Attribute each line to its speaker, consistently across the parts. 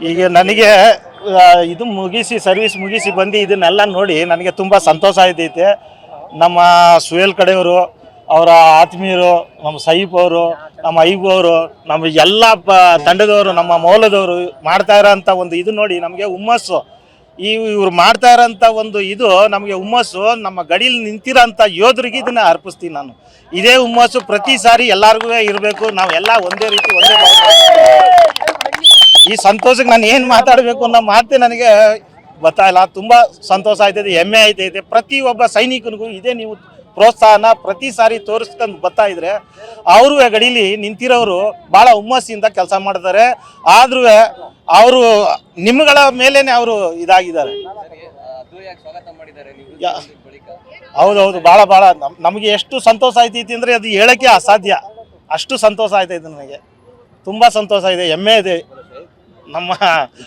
Speaker 1: ಈಗ ನನಗೆ ಇದು ಮುಗಿಸಿ ಸರ್ವಿಸ್ ಮುಗಿಸಿ ಬಂದು ಇದನ್ನೆಲ್ಲ ನೋಡಿ ನನಗೆ ತುಂಬ ಸಂತೋಷ ಆಯ್ತೈತೆ. ನಮ್ಮ ಸುಹೇಲ್ ಕಡೆಯವರು, ಅವರ ಆತ್ಮೀಯರು, ನಮ್ಮ ಸಹೀಬ್ ಅವರು, ನಮ್ಮ ಐಬ್ ಅವರು, ನಮ್ಮ ಎಲ್ಲ ಪ, ತಂಡದವರು, ನಮ್ಮ ಮೌಲದವರು ಮಾಡ್ತಾ ಇರೋಂಥ ಒಂದು ಇದು ನೋಡಿ ನಮಗೆ ಹುಮ್ಮಸ್ಸು. ಈ ಇವ್ರು ಮಾಡ್ತಾ ಇರೋಂಥ ಒಂದು ಇದು ನಮಗೆ ಹುಮ್ಮಸ್ಸು. ನಮ್ಮ ಗಡಿಯಲ್ಲಿ ನಿಂತಿರೋಂಥ ಯೋಧರಿಗೆ ಇದನ್ನು ಅರ್ಪಿಸ್ತೀನಿ ನಾನು. ಇದೇ ಹುಮ್ಮಸ್ಸು. ಪ್ರತಿ ಸಾರಿ ಎಲ್ಲರಿಗೂ ಇರಬೇಕು. ನಾವೆಲ್ಲ ಒಂದೇ ರೀತಿ ಒಂದೇ ಈ ಸಂತೋಷಕ್ಕೆ ನಾನು ಏನು ಮಾತಾಡಬೇಕು ಅನ್ನೋ ಮಾತೇ ನನಗೆ ಗೊತ್ತಾಯಿಲ್ಲ ತುಂಬ ಸಂತೋಷ ಆಯ್ತೈತೆ ಹೆಮ್ಮೆ ಆಯ್ತೈತೆ ಒಬ್ಬ ಸೈನಿಕನಿಗೂ ಇದೇ ನೀವು ಪ್ರೋತ್ಸಾಹನ ಪ್ರತಿ ಸಾರಿ ತೋರಿಸ್ಕೊಂಡು ಬರ್ತಾ ಇದ್ರೆ, ಅವರು ಗಡಿಲಿ ನಿಂತಿರೋರು ಭಾಳ ಹುಮ್ಮಸ್ಸಿಂದ ಕೆಲಸ ಮಾಡ್ತಾರೆ. ಆದ್ರೂ ಅವರು ನಿಮ್ಗಳ ಮೇಲೇನೆ ಅವರು ಇದಾಗಿದ್ದಾರೆ. ಹೌದೌದು ಭಾಳ ಭಾಳ ನಮ್- ನಮಗೆ ಎಷ್ಟು ಸಂತೋಷ ಆಯ್ತೈತಿ ಅಂದರೆ ಅದು ಹೇಳಕ್ಕೆ ಅಸಾಧ್ಯ. ಅಷ್ಟು ಸಂತೋಷ ಆಯ್ತೈತೆ ನನಗೆ. ತುಂಬ ಸಂತೋಷ ಇದೆ, ಹೆಮ್ಮೆ ಇದೆ. ನಮ್ಮ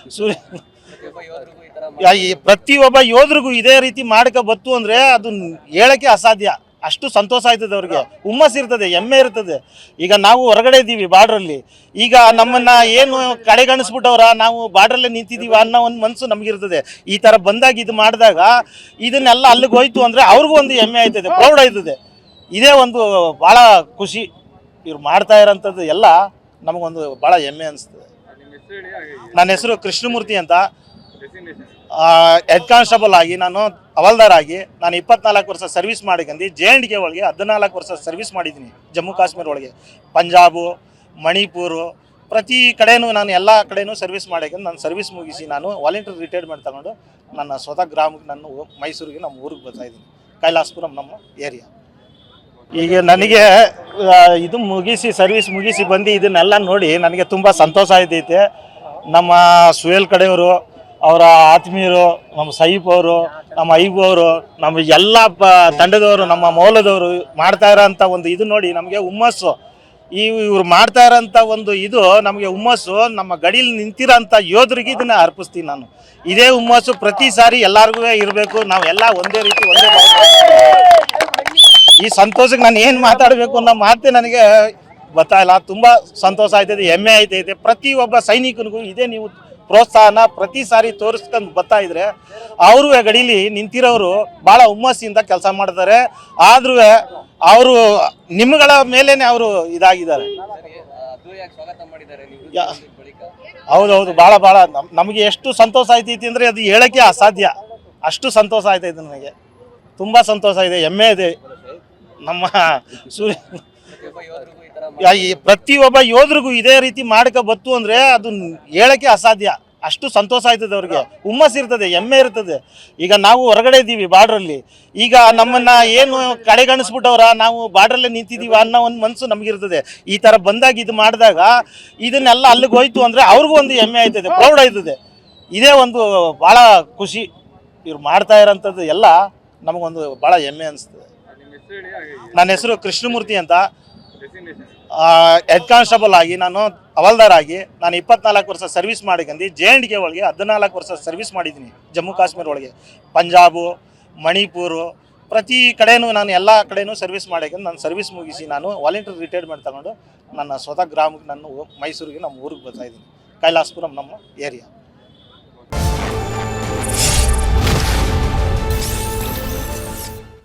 Speaker 1: ಸೂರ್ಯ
Speaker 2: ಪ್ರತಿಯೊಬ್ಬ ಯೋಧರಿಗೂ ಈ ತರ
Speaker 1: ಯಾ- ಯೋಧರಿಗೂ ಇದೇ ರೀತಿ ಮಾಡಕ ಬತ್ತು ಅಂದ್ರೆ ಅದು ಹೇಳಕ್ಕೆ ಅಸಾಧ್ಯ. ಅಷ್ಟು ಸಂತೋಷ ಆಯ್ತದೆ ಅವ್ರಿಗೆ. ಹುಮ್ಮಸ್ ಇರ್ತದೆ ಹೆಮ್ಮೆ ಇರ್ತದೆ. ಈಗ ನಾವು ಹೊರಗಡೆ ಇದ್ದೀವಿ ಬಾರ್ಡ್ರಲ್ಲಿ. ಈಗ ನಮ್ಮನ್ನ ಏನು ಕಡೆಗಣಿಸ್ಬಿಟ್ಟವ್ರ ನಾವು ಬಾರ್ಡ್ರಲ್ಲೇ ನಿಂತಿದ್ದೀವಿ ಅನ್ನೋ ಒಂದು ಮನಸ್ಸು ನಮಗಿರ್ತದೆ. ಈ ಥರ ಬಂದಾಗ ಇದು ಮಾಡಿದಾಗ ಇದನ್ನೆಲ್ಲ ಅಲ್ಲಿಗೆ ಹೋಯ್ತು ಅಂದರೆ ಅವ್ರಿಗೂ ಒಂದು ಹೆಮ್ಮೆ ಆಯ್ತದೆ ಪ್ರೌಡ್ ಆಯ್ತದೆ. ಇದೇ ಒಂದು ಭಾಳ ಖುಷಿ. ಇವ್ರು ಮಾಡ್ತಾ ಇರೋಂಥದ್ದು ಎಲ್ಲ ನಮಗೊಂದು ಭಾಳ ಹೆಮ್ಮೆ ಅನಿಸ್ತದೆ. ನನ್ನ ಹೆಸರು ಕೃಷ್ಣಮೂರ್ತಿ ಅಂತ. ಹೆಡ್ ಕಾನ್ಸ್ಟೇಬಲ್ ಆಗಿ ನಾನು ಹವಾಲ್ದಾರ್ ಆಗಿ ನಾನು ಇಪ್ಪತ್ನಾಲ್ಕು ವರ್ಷ ಸರ್ವಿಸ್ ಮಾಡಿಕೊಂಡು ಜೆ ಆ್ಯಂಡ್ ಕೆ ಒಳಗೆ ಹದಿನಾಲ್ಕು ವರ್ಷ ಸರ್ವಿಸ್ ಮಾಡಿದ್ದೀನಿ, ಜಮ್ಮು ಕಾಶ್ಮೀರ ಒಳಗೆ. ಪಂಜಾಬು, ಮಣಿಪುರು, ಪ್ರತಿ ಕಡೆನೂ ನಾನು ಎಲ್ಲ ಕಡೆನೂ ಸರ್ವಿಸ್ ಮಾಡಿಕೊಂಡು ನಾನು ಸರ್ವಿಸ್ ಮುಗಿಸಿ ನಾನು ವಾಲಂಟಿಯರ್ ರಿಟೈರ್ಮೆಂಟ್ ತಗೊಂಡು ನನ್ನ ಸ್ವತಃ ಗ್ರಾಮಕ್ಕೆ ನಾನು ಮೈಸೂರಿಗೆ ನಮ್ಮ ಊರಿಗೆ ಬರ್ತಾ ಇದ್ದೀನಿ. ಕೈಲಾಸಪುರಂ ನಮ್ಮ ಏರಿಯಾ ಈಗ ನನಗೆ ಇದು ಮುಗಿಸಿ ಸರ್ವಿಸ್ ಮುಗಿಸಿ ಬಂದು ಇದನ್ನೆಲ್ಲ ನೋಡಿ ನನಗೆ ತುಂಬ ಸಂತೋಷ ಆಯ್ತೈತೆ. ನಮ್ಮ ಸುಹೇಲ್ ಕಡೆಯವರು, ಅವರ ಆತ್ಮೀಯರು, ನಮ್ಮ ಸೈಫ್ ಅವರು, ನಮ್ಮ ಐಬ್ ಅವರು, ನಮ್ಮ ಎಲ್ಲ ಪ, ತಂಡದವರು, ನಮ್ಮ ಮೌಲದವರು ಮಾಡ್ತಾ ಇರೋಂಥ ಒಂದು ಇದು ನೋಡಿ ನಮಗೆ ಹುಮ್ಮಸ್ಸು. ಈ ಇವ್ರು ಮಾಡ್ತಾ ಇರೋಂಥ ಒಂದು ಇದು ನಮಗೆ ಹುಮ್ಮಸ್ಸು. ನಮ್ಮ ಗಡಿಲಿ ನಿಂತಿರೋಂಥ ಯೋಧರಿಗೆ ಇದನ್ನು ಅರ್ಪಿಸ್ತೀನಿ ನಾನು. ಇದೇ ಹುಮ್ಮಸ್ಸು. ಪ್ರತಿ ಸಾರಿ ಎಲ್ಲರಿಗೂ ಇರಬೇಕು. ನಾವೆಲ್ಲ ಒಂದೇ ರೀತಿ ಒಂದೇ ಈ ಸಂತೋಷಕ್ಕೆ ನಾನು ಏನು ಮಾತಾಡಬೇಕು ಅನ್ನೋ ಮಾತೇ ನನಗೆ ಗೊತ್ತಾಯಿಲ್ಲ ತುಂಬ ಸಂತೋಷ ಆಯ್ತದೆ, ಹೆಮ್ಮೆ ಆಯ್ತೈತೆ ಒಬ್ಬ ಸೈನಿಕನಿಗೂ ಇದೇ ನೀವು ಪ್ರೋತ್ಸಾಹನ ಪ್ರತಿ ಸಾರಿ ತೋರಿಸ್ಕೊಂಡು ಬರ್ತಾ ಇದ್ರೆ, ಅವರು ಗಡಿಲಿ ನಿಂತಿರೋರು ಭಾಳ ಹುಮ್ಮಸ್ಸಿಂದ ಕೆಲಸ ಮಾಡ್ತಾರೆ. ಆದ್ರೂ ಅವರು ನಿಮ್ಗಳ ಮೇಲೇನೆ ಅವರು ಇದಾಗಿದ್ದಾರೆ. ಹೌದೌದು ಭಾಳ ಭಾಳ ನಮ್- ನಮಗೆ ಎಷ್ಟು ಸಂತೋಷ ಆಯ್ತೈತಿ ಅಂದರೆ ಅದು ಹೇಳಕ್ಕೆ ಅಸಾಧ್ಯ. ಅಷ್ಟು ಸಂತೋಷ ಆಯ್ತೈತೆ ನನಗೆ. ತುಂಬ ಸಂತೋಷ ಇದೆ, ಹೆಮ್ಮೆ ಇದೆ. ನಮ್ಮ ಸೂರ್ಯ
Speaker 2: ಪ್ರತಿಯೊಬ್ಬ ಯೋಧರಿಗೂ ಈ ತರ
Speaker 1: ಯಾ- ಯೋಧರಿಗೂ ಇದೇ ರೀತಿ ಮಾಡಕ ಬತ್ತು ಅಂದ್ರೆ ಅದು ಹೇಳಕ್ಕೆ ಅಸಾಧ್ಯ. ಅಷ್ಟು ಸಂತೋಷ ಆಯ್ತದೆ ಅವ್ರಿಗೆ. ಹುಮ್ಮಸ್ ಇರ್ತದೆ ಹೆಮ್ಮೆ ಇರ್ತದೆ. ಈಗ ನಾವು ಹೊರಗಡೆ ಇದ್ದೀವಿ ಬಾರ್ಡ್ರಲ್ಲಿ. ಈಗ ನಮ್ಮನ್ನ ಏನು ಕಡೆಗಣಿಸ್ಬಿಟ್ಟವ್ರ ನಾವು ಬಾರ್ಡ್ರಲ್ಲೇ ನಿಂತಿದ್ದೀವಿ ಅನ್ನೋ ಒಂದು ಮನಸ್ಸು ನಮಗಿರ್ತದೆ. ಈ ಥರ ಬಂದಾಗ ಇದು ಮಾಡಿದಾಗ ಇದನ್ನೆಲ್ಲ ಅಲ್ಲಿಗೆ ಹೋಯ್ತು ಅಂದರೆ ಅವ್ರಿಗೂ ಒಂದು ಹೆಮ್ಮೆ ಆಯ್ತದೆ ಪ್ರೌಡ್ ಆಯ್ತದೆ. ಇದೇ ಒಂದು ಭಾಳ ಖುಷಿ. ಇವ್ರು ಮಾಡ್ತಾ ಇರೋಂಥದ್ದು ಎಲ್ಲ ನಮಗೊಂದು ಭಾಳ ಹೆಮ್ಮೆ ಅನಿಸ್ತದೆ. ನನ್ನ ಹೆಸರು ಕೃಷ್ಣಮೂರ್ತಿ ಅಂತ. ಹೆಡ್ ಕಾನ್ಸ್ಟೇಬಲ್ ಆಗಿ ನಾನು ಹವಾಲ್ದಾರ್ ಆಗಿ ನಾನು ಇಪ್ಪತ್ನಾಲ್ಕು ವರ್ಷ ಸರ್ವಿಸ್ ಮಾಡಿಕೊಂಡು ಜೆ ಎಂಡ್ ಕೆ ಒಳಗೆ ಹದಿನಾಲ್ಕು ವರ್ಷ ಸರ್ವಿಸ್ ಮಾಡಿದ್ದೀನಿ ಜಮ್ಮು ಕಾಶ್ಮೀರ ಒಳಗೆ. ಪಂಜಾಬು ಮಣಿಪುರು ಪ್ರತಿ ಕಡೆನೂ ನಾನು ಎಲ್ಲ ಕಡೆನೂ ಸರ್ವಿಸ್ ಮಾಡಿಕೊಂಡು ನಾನು ಸರ್ವಿಸ್ ಮುಗಿಸಿ ನಾನು ವಾಲಂಟಿಯರ್ ರಿಟೈರ್ಮೆಂಟ್ ತಗೊಂಡು ನನ್ನ ಸ್ವತಃ ಗ್ರಾಮಕ್ಕೆ ನಾನು ಮೈಸೂರಿಗೆ ನಮ್ಮ ಊರಿಗೆ ಬರ್ತಾಯಿದ್ದೀನಿ ಕೈಲಾಸಪುರಂ ನಮ್ಮ ಏರಿಯಾ